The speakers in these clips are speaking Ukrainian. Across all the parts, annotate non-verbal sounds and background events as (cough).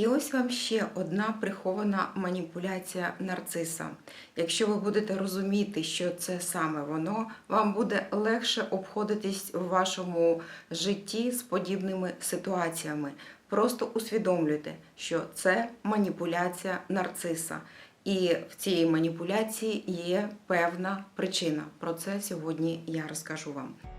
І ось вам ще одна прихована маніпуляція нарциса. Якщо ви будете розуміти, що це саме воно, вам буде легше обходитись в вашому житті з подібними ситуаціями. Просто усвідомлюйте, що це маніпуляція нарциса. І в цій маніпуляції є певна причина. Про це сьогодні я розкажу вам.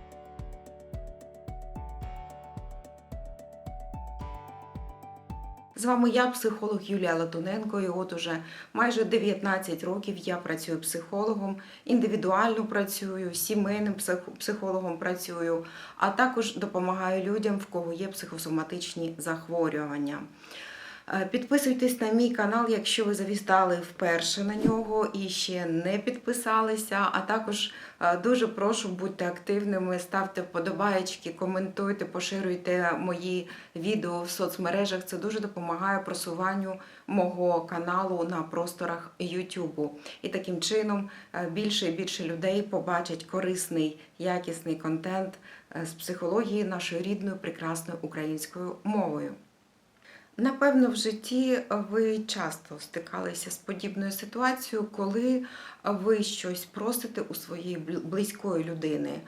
З вами я, психолог Юлія Латуненко, і от уже майже 19 років я працюю психологом, індивідуально працюю, сімейним психологом працюю, а також допомагаю людям, в кого є психосоматичні захворювання. Е, Підписуйтесь на мій канал, якщо ви завітали вперше на нього і ще не підписалися. А також е, дуже прошу будьте активними, ставте вподобаєчки, коментуйте, поширюйте мої відео в соцмережах. Це дуже допомагає просуванню мого каналу на просторах YouTube. І таким чином е, більше і більше людей побачать корисний, якісний контент з психології нашою рідною прекрасною українською мовою. Напевно, в житті ви часто стикалися з подібною ситуацією, коли ви щось просите у своєї близької людини.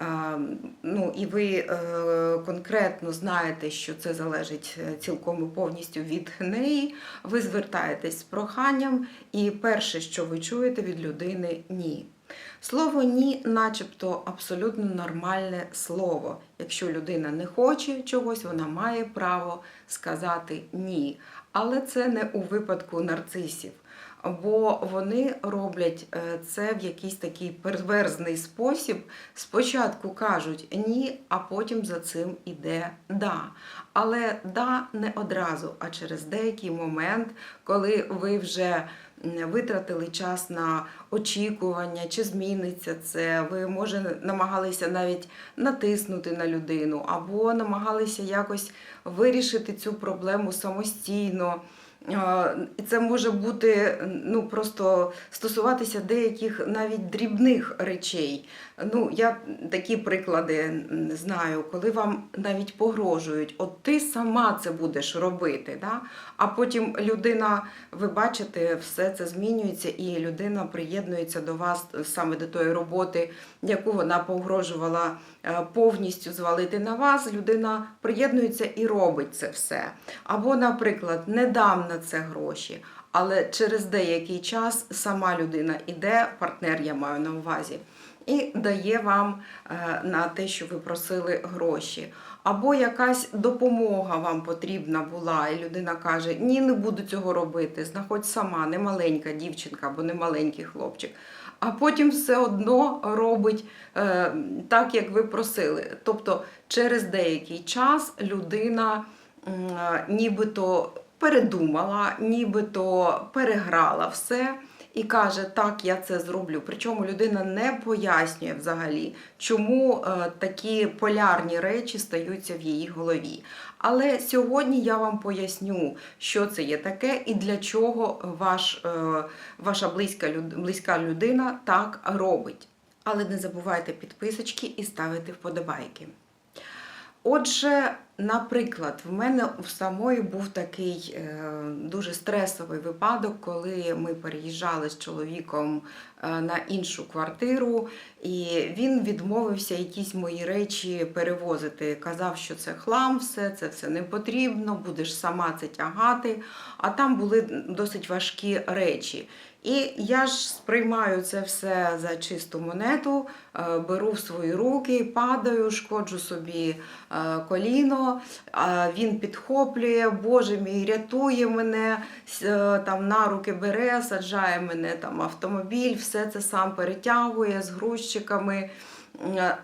Е, Ну, і ви е, конкретно знаєте, що це залежить е, цілком і повністю від неї. Ви звертаєтесь з проханням, і перше, що ви чуєте від людини ні. Слово ні, начебто абсолютно нормальне слово. Якщо людина не хоче чогось, вона має право сказати ні. Але це не у випадку нарцисів. Бо вони роблять е, це в якийсь такий перверзний спосіб. Спочатку кажуть ні, а потім за цим іде да. Але да не одразу, а через деякий момент, коли ви вже витратили час на очікування, чи зміниться це. Ви може намагалися навіть натиснути на людину, або намагалися якось вирішити цю проблему самостійно. Е, І це може бути ну просто стосуватися деяких навіть дрібних речей. Ну, я такі приклади знаю, коли вам навіть погрожують, от ти сама це будеш робити. Да? А потім людина, ви бачите, все це змінюється, і людина приєднується до вас саме до тої роботи, яку вона погрожувала е, повністю звалити на вас. Людина приєднується і робить це все. Або, наприклад, не дам на це гроші. Але через деякий час сама людина іде, партнер я маю на увазі, і дає вам е, на те, що ви просили гроші. Або якась допомога вам потрібна була, і людина каже: Ні, не буду цього робити. Знаходь сама, не маленька дівчинка або не маленький хлопчик. А потім все одно робить е, так, як ви просили. Тобто, через деякий час людина е, нібито передумала, нібито переграла все і каже, так, я це зроблю. Причому людина не пояснює взагалі, чому е, такі полярні речі стаються в її голові. Але сьогодні я вам поясню, що це є таке і для чого ваш, е, ваша близька, близька людина так робить. Але не забувайте підписочки і ставити вподобайки. Отже, наприклад, в мене в самої був такий е, дуже стресовий випадок, коли ми переїжджали з чоловіком е, на іншу квартиру, і він відмовився якісь мої речі перевозити. Казав, що це хлам, все це все не потрібно, будеш сама це тягати. А там були досить важкі речі. І я ж сприймаю це все за чисту монету, е, беру в свої руки, падаю, шкоджу собі е, коліно. Він підхоплює, Боже мій, рятує мене, е, там на руки бере, саджає мене там автомобіль, все це сам перетягує з грузчиками.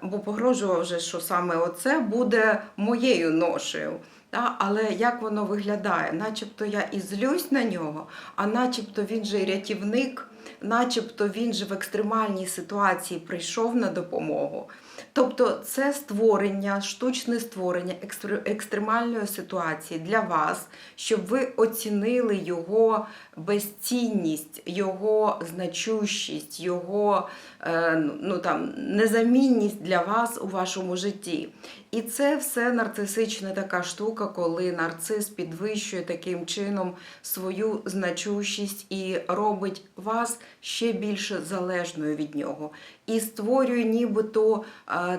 Бо погрожував вже, що саме оце буде моєю ношею. Та, але як воно виглядає? Начебто я і злюсь на нього, а начебто він же рятівник. Начебто він же в екстремальній ситуації прийшов на допомогу. Тобто це створення, штучне створення екстр- екстремальної ситуації для вас, щоб ви оцінили його безцінність, його значущість, його е, ну, там, незамінність для вас у вашому житті. І це все нарцисична така штука, коли нарцис підвищує таким чином свою значущість і робить вас ще більше залежною від нього. І створює нібито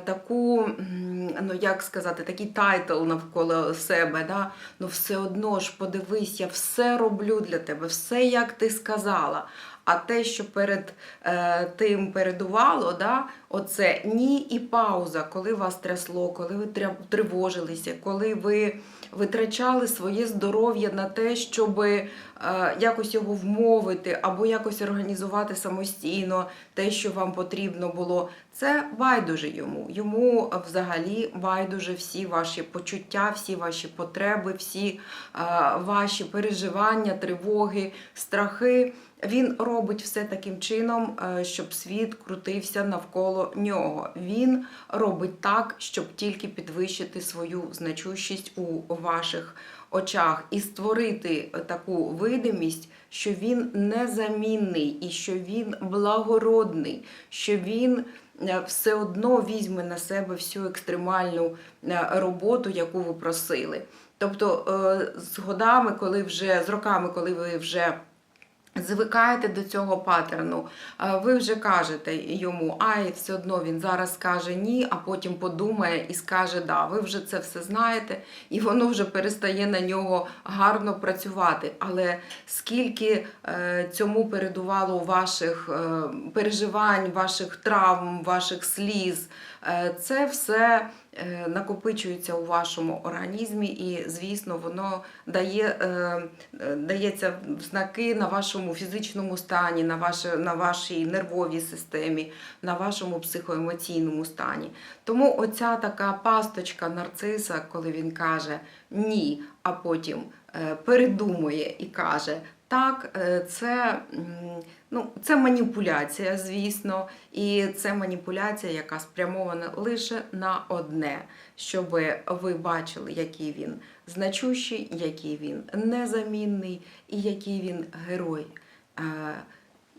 таку, ну як сказати, такий тайтл навколо себе. Да? Ну все одно ж подивись, я все роблю для тебе, все як ти сказала. А те, що перед е, тим передувало, да, оце ні і пауза, коли вас трясло, коли ви тривожилися, коли ви витрачали своє здоров'я на те, щоб е, якось його вмовити або якось організувати самостійно те, що вам потрібно було. Це байдуже йому. Йому е, взагалі байдуже всі ваші почуття, всі ваші потреби, всі е, ваші переживання, тривоги, страхи. Він робить все таким чином, е, щоб світ крутився навколо нього. Він робить так, щоб тільки підвищити свою значущість у ваших очах і створити таку видимість, що він незамінний і що він благородний, що він е, все одно візьме на себе всю екстремальну е, роботу, яку ви просили. Тобто, е, з годами, коли вже з роками, коли ви вже звикаєте до цього паттерну, ви вже кажете йому, ай, все одно він зараз скаже ні, а потім подумає і скаже да. Ви вже це все знаєте, і воно вже перестає на нього гарно працювати. Але скільки е, цьому передувало ваших е, переживань, ваших травм, ваших сліз, е, це все накопичується у вашому організмі, і, звісно, воно дає, дається знаки на вашому фізичному стані, на, ваше, на вашій нервовій системі, на вашому психоемоційному стані. Тому оця така пасточка нарциса, коли він каже ні, а потім е, передумує і каже. Так, е, це, ну, це маніпуляція, звісно, і це маніпуляція, яка спрямована лише на одне, щоб ви бачили, який він значущий, який він незамінний і який він герой. Е,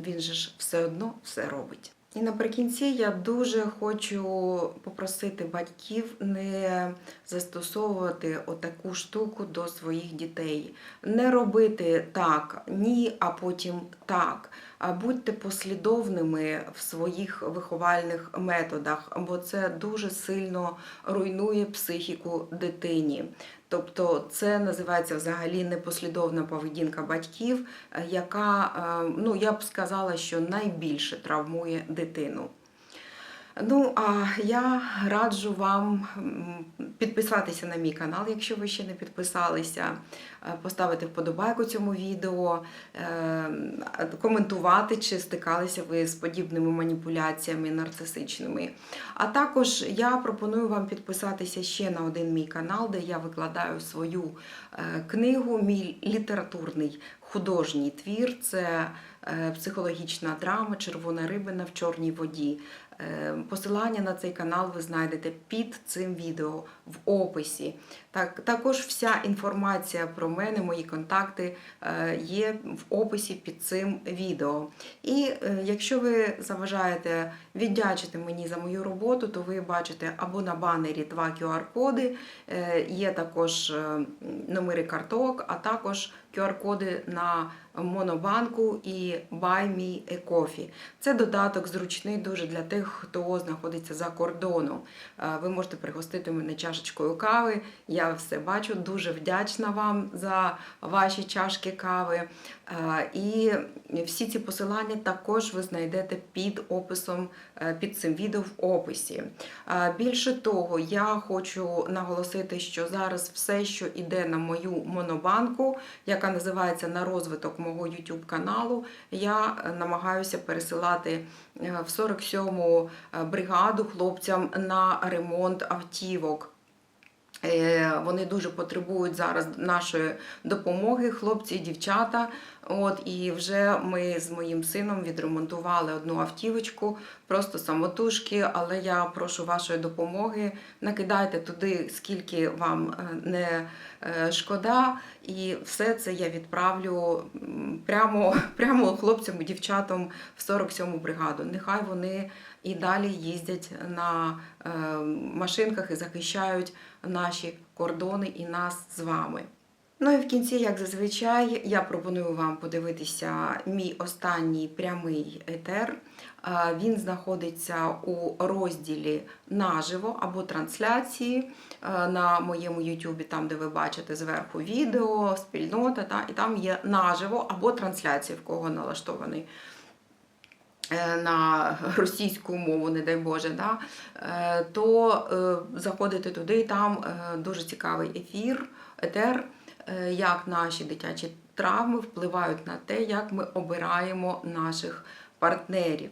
Він же ж все одно все робить. І наприкінці я дуже хочу попросити батьків не застосовувати отаку штуку до своїх дітей. Не робити так, ні, а потім так. Будьте послідовними в своїх виховальних методах, бо це дуже сильно руйнує психіку дитині. Тобто це називається взагалі непослідовна поведінка батьків, е, яка, е, ну я б сказала, що найбільше травмує дитину. Ну, а я раджу вам підписатися на мій канал, якщо ви ще не підписалися, е, поставити вподобайку цьому відео, е, коментувати, чи стикалися ви з подібними маніпуляціями нарцисичними. А також я пропоную вам підписатися ще на один мій канал, де я викладаю свою е, книгу, мій літературний художній твір. Це психологічна драма Червона рибина в чорній воді. Е, Посилання на цей канал ви знайдете під цим відео в описі. Так, також вся інформація про мене, мої контакти е, є в описі під цим відео. І е, якщо ви заважаєте віддячити мені за мою роботу, то ви бачите або на банері два QR-коди, е, є також е, номери карток, а також QR-коди на Монобанку і Buy Me a Coffee. Це додаток зручний дуже для тих, хто знаходиться за кордоном. Е, Ви можете пригостити мене чашечкою кави. Я все бачу. Дуже вдячна вам за ваші чашки кави. Е, І всі ці посилання також ви знайдете під описом, е, під цим відео в описі. Більше того, я хочу наголосити, що зараз все, що йде на мою монобанку, яка називається на розвиток мого YouTube каналу, я е, намагаюся пересилати е, в 47-му бригаду хлопцям на ремонт автівок. Е, Вони дуже потребують зараз нашої допомоги, хлопці і дівчата. От і вже ми з моїм сином відремонтували одну автівочку, просто самотужки. Але я прошу вашої допомоги. Накидайте туди, скільки вам е, не е, шкода, і все це я відправлю прямо, (laughs) прямо хлопцям і дівчатам в 47-му бригаду. Нехай вони і далі їздять на е, машинках і захищають наші кордони і нас з вами. Ну і в кінці, як зазвичай, я пропоную вам подивитися мій останній прямий етер. Е, Він знаходиться у розділі наживо або трансляції е, на моєму YouTube, там де ви бачите зверху відео, спільнота, та, і там є наживо або трансляція, в кого налаштований на російську мову, не дай Боже, да, е, то заходити туди, там е, дуже цікавий ефір, етер, е, як наші дитячі травми впливають на те, як ми обираємо наших партнерів.